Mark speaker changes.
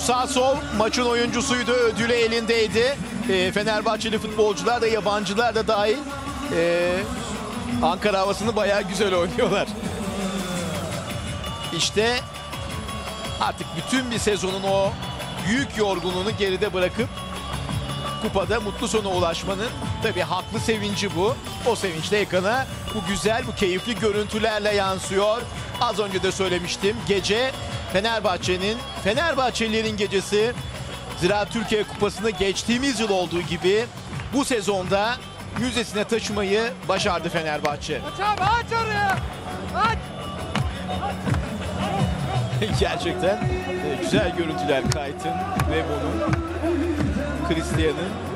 Speaker 1: sağ sol maçın oyuncusuydu. Ödülü elindeydi. E, Fenerbahçeli futbolcular da yabancılar da dahil. e, Ankara havasını bayağı güzel oynuyorlar. İşte artık bütün bir sezonun o büyük yorgunluğunu geride bırakıp kupada mutlu sona ulaşmanın tabii haklı sevinci bu. O sevinç de ekrana bu güzel, bu keyifli görüntülerle yansıyor. Az önce de söylemiştim. Gece Fenerbahçe'nin, Fenerbahçelilerin gecesi Ziraat Türkiye Kupası'nı geçtiğimiz yıl olduğu gibi bu sezonda müzesine taşımayı başardı Fenerbahçe.
Speaker 2: Aç abi aç oraya. Aç.
Speaker 1: Gerçekten e, güzel görüntüler Kayt'ın, Remo'nun, Christian'ın